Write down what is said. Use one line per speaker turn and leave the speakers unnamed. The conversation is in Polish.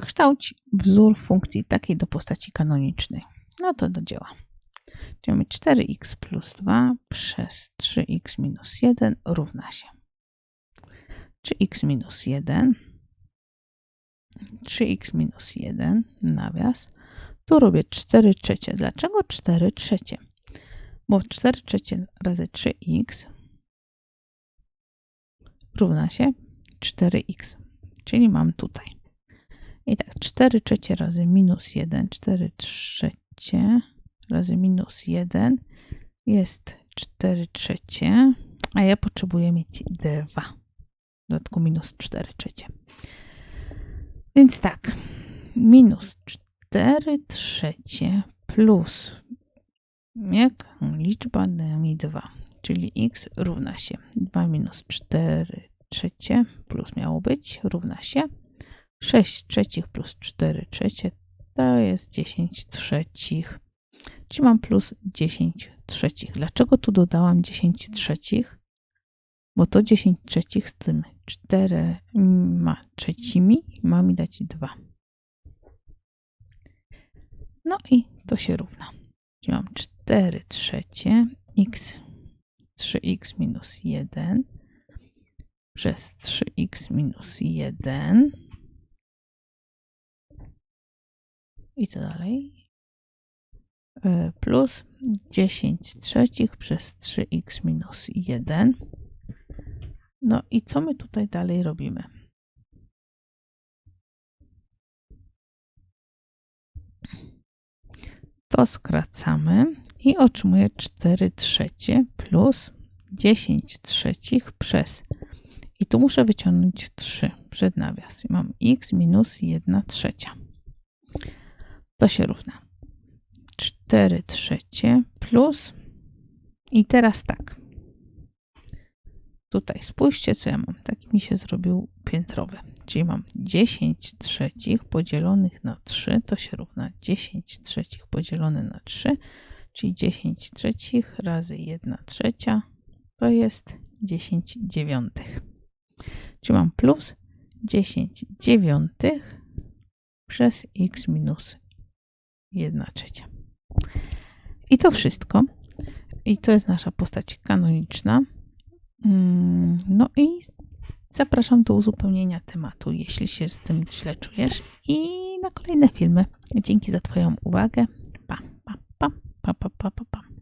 wykształć wzór funkcji takiej do postaci kanonicznej. No to do dzieła. Mamy 4x plus 2 przez 3x minus 1 równa się 3x minus 1 3x minus 1 nawias tu robię 4 trzecie. Dlaczego 4 trzecie? Bo 4 trzecie razy 3x równa się 4x, czyli mam tutaj. I tak, 4 trzecie razy minus 1, 4 trzecie razy minus 1 jest 4 trzecie, a ja potrzebuję mieć 2. W dodatku minus 4 trzecie. Więc tak, minus 4 trzecie plus jak liczba da mi 2, czyli x równa się 2 minus 4 trzecie plus miało być równa się 6 trzecich plus 4 trzecie to jest 10 trzecich. Czyli mam plus 10 trzecich. Dlaczego tu dodałam 10 trzecich? Bo to 10 trzecich z tym 4 trzecimi ma mi dać 2. No i to się równa. Czyli mam 4 trzecie x 3x minus 1 przez 3x minus 1 i co dalej? E, plus 10 trzecich przez 3x minus 1. No i co my tutaj dalej robimy? To skracamy i otrzymuję 4 trzecie plus 10 trzecich przez i tu muszę wyciągnąć 3 przed nawias. I mam x minus 1 trzecia. To się równa 4 trzecie plus i teraz tak. Tutaj spójrzcie, co ja mam. Taki mi się zrobił piętrowy. Czyli mam 10 trzecich podzielonych na 3, to się równa 10 trzecich podzielone na 3, czyli 10 trzecich razy 1 trzecia to jest 10 dziewiątych. Czyli mam plus 10 dziewiątych przez x minus 1 trzecia. I to wszystko. I to jest nasza postać kanoniczna. Mm, no i zapraszam do uzupełnienia tematu, jeśli się z tym źle czujesz. I na kolejne filmy. Dzięki za Twoją uwagę. Pa, pa, pa, pa, pa, pa, pa. pa.